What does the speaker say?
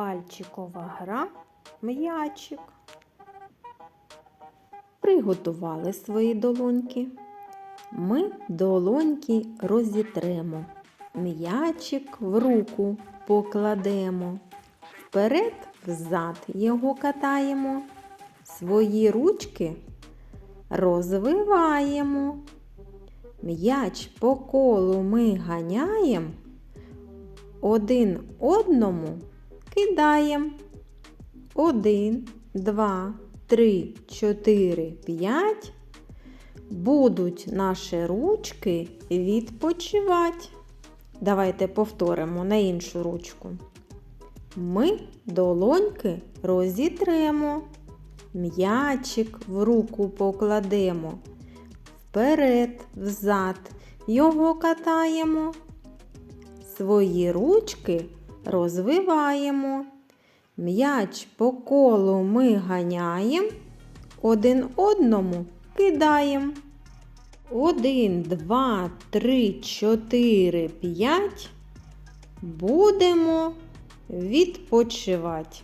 Пальчикова гра м'ячик. Приготували свої долоньки. Ми долоньки розітремо. М'ячик в руку покладемо. Вперед взад його катаємо. Свої ручки розвиваємо. М'яч по колу ми ганяємо, один одному кидаємо. Один, два, три, чотири, п'ять. Будуть наші ручки відпочивати. Давайте повторимо на іншу ручку. Ми долоньки розітремо, м'ячик в руку покладемо, вперед, взад його катаємо, свої ручки розвиваємо, м'яч по колу ми ганяємо, один одному кидаємо. Один, два, три, чотири, п'ять. Будемо відпочивати.